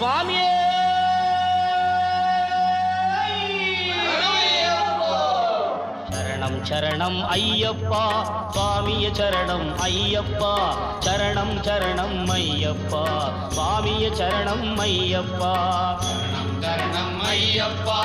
சுவாமியே! சரணம் சரணம் ஐயப்பா! சுவாமிய சரணம் ஐயப்பா! சரணம் சரணம் ஐயப்பா! சுவாமிய சரணம் ஐயப்பா! சரணம் ஐயப்பா!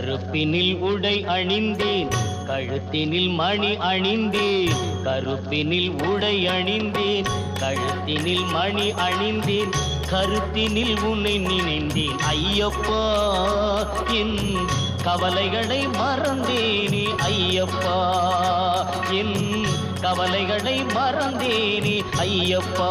கருப்பினில் உடை அணிந்தேன் கழுத்தினில் மணி அணிந்தேன் கருப்பினில் உடை அணிந்தேன் கழுத்தினில் மணி அணிந்தேன் கருத்தினில் உன்னை நினைந்தேன். ஐயப்பா என் கவலைகளை மறந்தேனே ஐயப்பா என் கவலைகளை மறந்தேனே ஐயப்பா.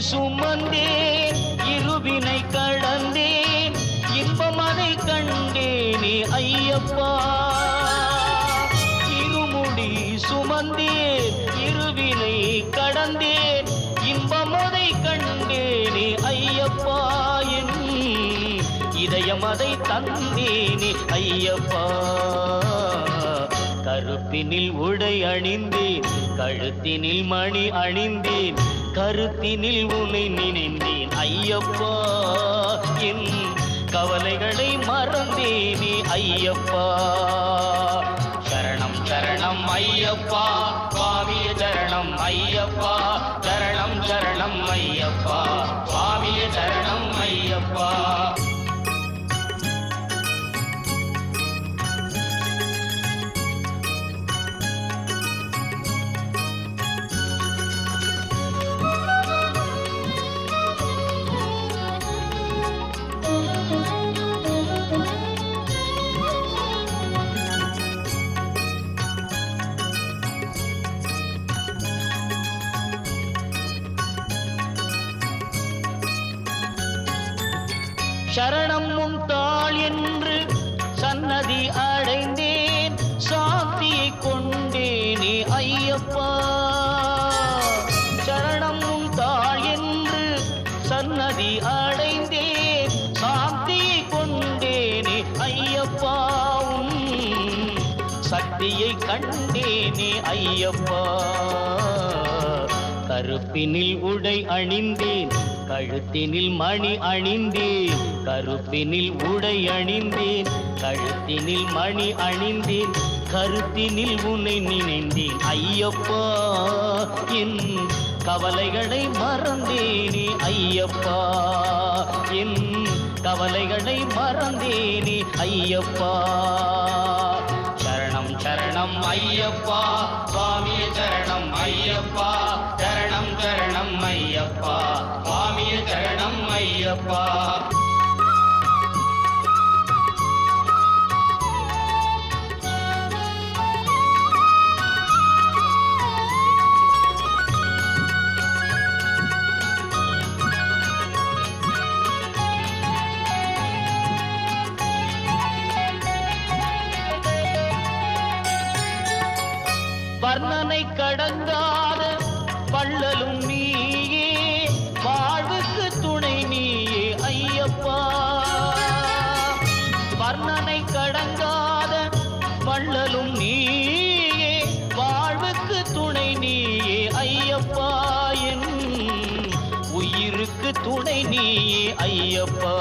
சுமந்தேன் இருவினை கடந்தேன் இன்பம் அதை கண்டேனே ஐயப்பா. இருமுடி சுமந்தேன் இருவினை கடந்தேன் இன்பம் அதை கண்டேனே ஐயப்பா. என் இதயம் அதை தந்தேனே ஐயப்பா. கருப்பினில் உடை அணிந்தேன் கழுத்தினில் மணி அணிந்தேன் கருத்தினில் உன்னை நினைந்தேன். ஐயப்பா என் கவலைகளை மறந்தேனே ஐயப்பா. சரணம் சரணம் ஐயப்பா. சுவாமியே சரணம் ஐயப்பா. சரணம் சரணம் ஐயப்பா. சுவாமியே சரணம் ஐயப்பா. சரணம் உன் தாள் என்று சன்னதி அடைந்தேன். சாந்தியை கொண்டேனே ஐயப்பா. சரணம் உன் தாள் என்று சன்னதி அடைந்தேன். சாந்தியை கொண்டேனே ஐயப்பாவும் சக்தியை கண்டேனே ஐயப்பா. கருப்பினில் உடை அணிந்தேன். கழுத்தினில் மணி அணிந்தேன் கருப்பினில் உடை அணிந்தேன் கழுத்தினில் மணி அணிந்தேன் கருத்தினில் உன்னை நினைந்தேன். ஐயப்பா என் கவலைகளை மறந்தேனே ஐயப்பா என் கவலைகளை மறந்தேனே ஐயப்பா. சரணம் சரணம் ஐயப்பா. ஐயப்பா. வர்ணனை கடந்த எனக்கு துணை நீயே ஐயப்பா.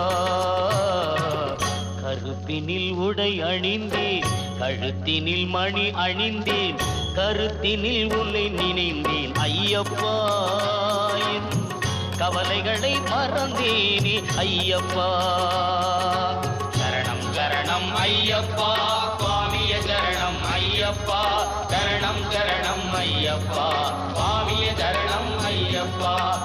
கருத்தினில் உடை அணிந்தேன் கழுத்தினில் மணி அணிந்தேன் கருத்தினில் உன்னை நினைந்தேன் ஐயப்பா. கவலைகளை மறந்தேனே ஐயப்பா. சரணம் சரணம் ஐயப்பா. சுவாமிய சரணம் ஐயப்பா. சரணம் சரணம் ஐயப்பா. சுவாமிய சரணம் ஐயப்பா.